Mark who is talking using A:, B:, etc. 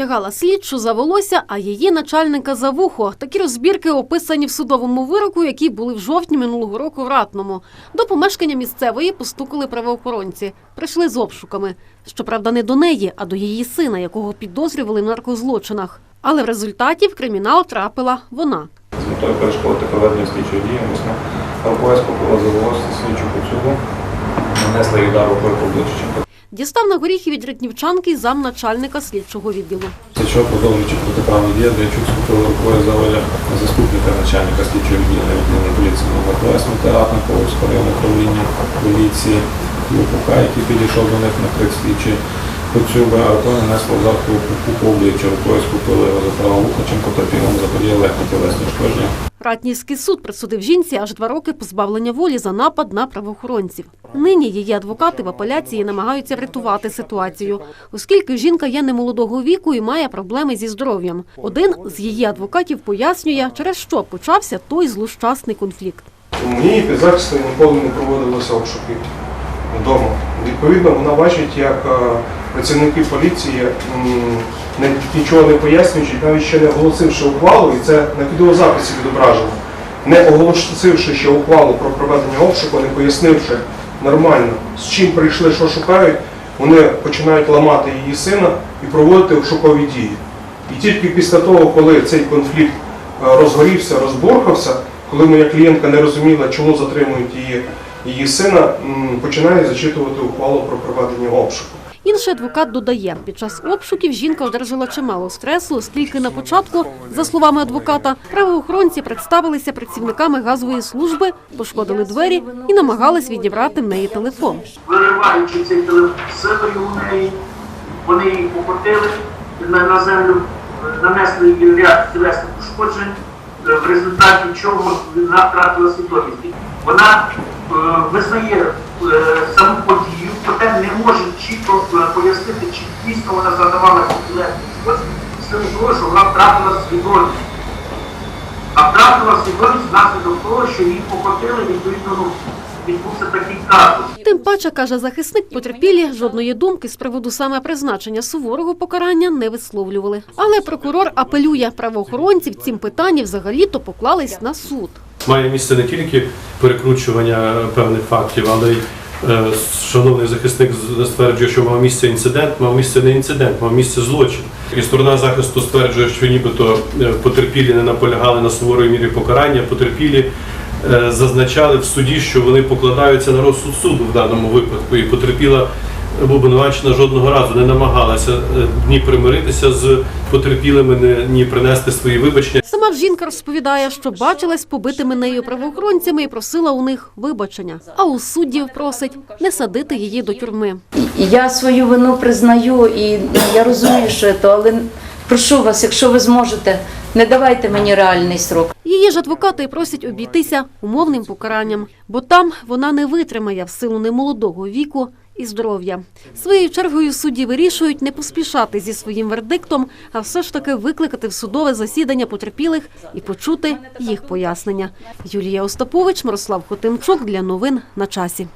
A: Тягала слідчу за волосся, а її начальника за вухо. Такі розбірки описані в судовому вироку, які були в жовтні минулого року в Ратному. До помешкання місцевої постукали правоохоронці. Прийшли з обшуками. Щоправда, не до неї, а до її сина, якого підозрювали в наркозлочинах. Але в результаті в кримінал трапила вона.
B: З метою перешкодити проведення слідчої дії мисна РПС попила за волосся слідчу поцюгу, нанесла їй удар рукою по обличчю.
A: Дістав на горіхи від ретнівчанки замначальника слідчого відділу.
B: Після чого, продовжуючи протиправні дії, Дячук схопила рукою за одяг заступника начальника слідчого відділення відділення поліції номер 2 СМТ Половського районного управління поліції Лупука, який підійшов до них на крик слідчі Коцюба, а рукою нанесла удар по пупу рукою схопила його за право вуха, чим потерпілому заподіяли легкі тілесні ушкодження.
A: Ратнівський суд присудив жінці аж два роки позбавлення волі за напад на правоохоронців. Нині її адвокати в апеляції намагаються врятувати ситуацію, оскільки жінка є немолодого віку і має проблеми зі здоров'ям. Один з її адвокатів пояснює, через що почався той злощасний конфлікт.
C: Мені підзахисто ніколи не проводилося обшуки вдома. Відповідно, вона бачить, як е, працівники поліції, нічого не пояснюючи, навіть ще не оголосивши ухвалу, і це на відеозаписі відображено, не оголосивши ще ухвалу про проведення обшуку, не пояснивши нормально, з чим прийшли, що шукають, вони починають ламати її сина і проводити обшукові дії. І тільки після того, коли цей конфлікт е, розгорівся, розборхався, коли моя клієнтка не розуміла, чому затримують її, її сина, починає зачитувати ухвалу про проведення обшуку.
A: Інший адвокат додає, під час обшуків жінка одержала чимало стресу, оскільки на початку, за словами адвоката, правоохоронці представилися працівниками газової служби, пошкодили двері і намагались відібрати в неї телефон.
D: вириваючи цей телефон силою у неї, вони її покотили на, землю, е, нанесли їй ряд тілесних ушкоджень, е, в результаті чого вона втратила свідомість. Вона е, визнає саму подію, проте не може чітко пояснити, чи дійсно вона задавала ушкодження, з тим того, що вона втратила свідомість. А втратила свідомість внаслідок того, що її покотили, відповідно, ну, відбувся такий казус.
A: Тим паче, каже захисник, потерпілі жодної думки з приводу саме призначення суворого покарання не висловлювали. Але прокурор апелює правоохоронці в цім питанні взагалі-то поклались на суд.
E: Має місце не тільки перекручування певних фактів, але й шановний захисник стверджує, що мав місце інцидент, мав місце не інцидент, мав місце злочин. І сторона захисту стверджує, що нібито е, потерпілі не наполягали на суворої мірі покарання. Потерпілі е, зазначали в суді, що вони покладаються на розсуд суду в даному випадку, і потерпіла обвинувачена жодного разу не намагалася е, ні примиритися з потерпілими, ні- ні принести свої вибачення.
A: Сама ж жінка розповідає, що бачилась побитими нею правоохоронцями і просила у них вибачення. А у суддів просить не садити її до тюрми.
F: Я свою вину признаю, і я розумію, що це, але прошу вас, якщо ви зможете, не давайте мені реальний срок.
A: Її ж адвокати просять обійтися умовним покаранням, бо там вона не витримає в силу немолодого віку і здоров'я. Своєю чергою судді вирішують не поспішати зі своїм вердиктом, а все ж таки викликати в судове засідання потерпілих і почути їх пояснення. Юлія Остапович, Мирослав Хотимчук для новин на часі.